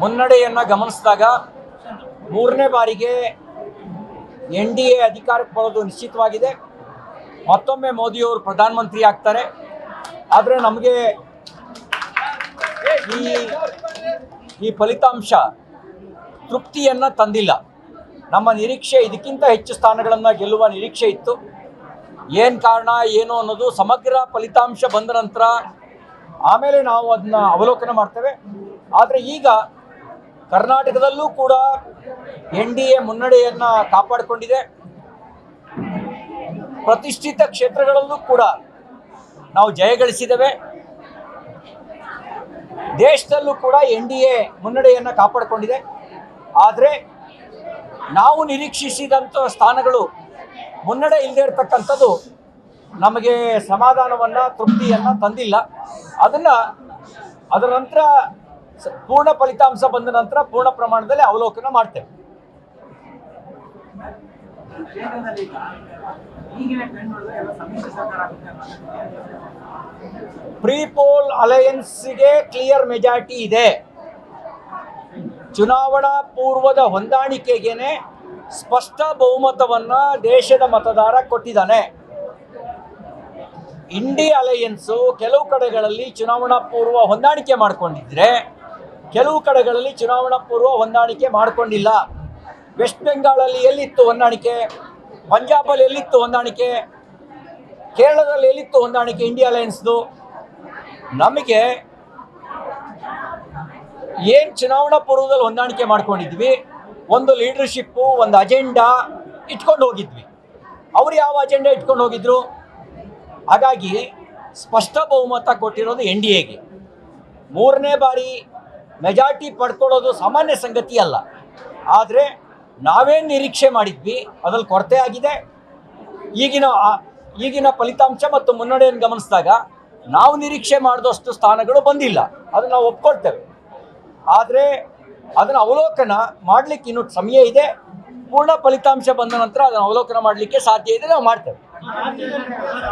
ಮುನ್ನಡೆಯನ್ನು ಗಮನಿಸಿದಾಗ ಮೂರನೇ ಬಾರಿಗೆ ಎನ್ ಡಿ ಎ ಅಧಿಕಾರಕ್ಕೆ ಬರೋದು ನಿಶ್ಚಿತವಾಗಿದೆ. ಮತ್ತೊಮ್ಮೆ ಮೋದಿಯವರು ಪ್ರಧಾನಮಂತ್ರಿ ಆಗ್ತಾರೆ. ಆದರೆ ನಮಗೆ ಈ ಈ ಫಲಿತಾಂಶ ತೃಪ್ತಿಯನ್ನು ತಂದಿಲ್ಲ. ನಮ್ಮ ನಿರೀಕ್ಷೆ ಇದಕ್ಕಿಂತ ಹೆಚ್ಚು ಸ್ಥಾನಗಳನ್ನು ಗೆಲ್ಲುವ ನಿರೀಕ್ಷೆ ಇತ್ತು. ಏನು ಕಾರಣ, ಏನು ಅನ್ನೋದು ಸಮಗ್ರ ಫಲಿತಾಂಶ ಬಂದ ನಂತರ ಆಮೇಲೆ ನಾವು ಅದನ್ನ ಅವಲೋಕನ ಮಾಡ್ತೇವೆ. ಆದರೆ ಈಗ ಕರ್ನಾಟಕದಲ್ಲೂ ಕೂಡ ಎನ್ ಡಿ ಎ ಮುನ್ನಡೆಯನ್ನು ಕಾಪಾಡಿಕೊಂಡಿದೆ. ಪ್ರತಿಷ್ಠಿತ ಕ್ಷೇತ್ರಗಳಲ್ಲೂ ಕೂಡ ನಾವು ಜಯಗಳಿಸಿದ್ದೇವೆ ದೇಶದಲ್ಲೂ ಕೂಡ ಎನ್ ಡಿ ಎ ಮುನ್ನಡೆಯನ್ನು ಕಾಪಾಡಿಕೊಂಡಿದೆ. ಆದರೆ ನಾವು ನಿರೀಕ್ಷಿಸಿದಂಥ ಸ್ಥಾನಗಳು ಮುನ್ನಡೆ ಇಲ್ಲದೆ ಇರತಕ್ಕಂಥದ್ದು ನಮಗೆ ಸಮಾಧಾನವನ್ನು, ತೃಪ್ತಿಯನ್ನು ತಂದಿಲ್ಲ. ಅದನ್ನು ಅದರ ನಂತರ ಪೂರ್ಣ ಫಲಿತಾಂಶ ಬಂದ ನಂತರ ಪೂರ್ಣ ಪ್ರಮಾಣದಲ್ಲಿ ಅವಲೋಕನ ಮಾಡ್ತೇವೆ. ಪ್ರೀ ಪೋಲ್ ಅಲಯನ್ಸ್ಗೆ ಕ್ಲಿಯರ್ ಮೆಜಾರಿಟಿ ಇದೆ. ಚುನಾವಣಾ ಪೂರ್ವದ ಹೊಂದಾಣಿಕೆಗೇನೆ ಸ್ಪಷ್ಟ ಬಹುಮತವನ್ನ ದೇಶದ ಮತದಾರ ಕೊಟ್ಟಿದ್ದಾನೆ. ಇಂಡಿ ಅಲಯನ್ಸು ಕೆಲವು ಕಡೆಗಳಲ್ಲಿ ಚುನಾವಣಾ ಪೂರ್ವ ಹೊಂದಾಣಿಕೆ ಮಾಡಿಕೊಂಡಿದ್ರೆ ಕೆಲವು ಕಡೆಗಳಲ್ಲಿ ಚುನಾವಣಾ ಪೂರ್ವ ಹೊಂದಾಣಿಕೆ ಮಾಡಿಕೊಂಡಿಲ್ಲ. ವೆಸ್ಟ್ ಬೆಂಗಾಳಲ್ಲಿ ಎಲ್ಲಿತ್ತು ಹೊಂದಾಣಿಕೆ? ಪಂಜಾಬಲ್ಲಿ ಎಲ್ಲಿತ್ತು ಹೊಂದಾಣಿಕೆ? ಕೇರಳದಲ್ಲಿ ಎಲ್ಲಿತ್ತು ಹೊಂದಾಣಿಕೆ ಇಂಡಿಯಾ ಅಲಯನ್ಸ್ದು ನಮಗೆ ಏನು ಚುನಾವಣಾ ಪೂರ್ವದಲ್ಲಿ ಹೊಂದಾಣಿಕೆ ಮಾಡ್ಕೊಂಡಿದ್ವಿ? ಒಂದು ಲೀಡರ್ಶಿಪ್ಪು ಒಂದು ಅಜೆಂಡಾ ಇಟ್ಕೊಂಡು ಹೋಗಿದ್ವಿ. ಅವ್ರು ಯಾವ ಅಜೆಂಡಾ ಇಟ್ಕೊಂಡು ಹೋಗಿದ್ರು? ಹಾಗಾಗಿ ಸ್ಪಷ್ಟ ಬಹುಮತ ಕೊಟ್ಟಿರೋದು ಎನ್ ಡಿ ಎಗೆ ಮೂರನೇ ಬಾರಿ ಮೆಜಾರಿಟಿ ಪಡ್ಕೊಳ್ಳೋದು ಸಾಮಾನ್ಯ ಸಂಗತಿ ಅಲ್ಲ. ಆದರೆ ನಾವೇನು ನಿರೀಕ್ಷೆ ಮಾಡಿದ್ವಿ, ಅದ್ರಲ್ಲಿ ಕೊರತೆ ಆಗಿದೆ. ಈಗಿನ ಈಗಿನ ಫಲಿತಾಂಶ ಮತ್ತು ಮುನ್ನಡೆಯನ್ನು ಗಮನಿಸಿದಾಗ ನಾವು ನಿರೀಕ್ಷೆ ಮಾಡಿದಷ್ಟು ಸ್ಥಾನಗಳು ಬಂದಿಲ್ಲ. ಅದನ್ನು ನಾವು ಒಪ್ಕೊಳ್ತೇವೆ. ಆದರೆ ಅದನ್ನು ಅವಲೋಕನ ಮಾಡಲಿಕ್ಕೆ ಇನ್ನೂ ಸಮಯ ಇದೆ. ಪೂರ್ಣ ಫಲಿತಾಂಶ ಬಂದ ನಂತರ ಅದನ್ನು ಅವಲೋಕನ ಮಾಡಲಿಕ್ಕೆ ಸಾಧ್ಯ ಇದೆ, ನಾವು ಮಾಡ್ತೇವೆ.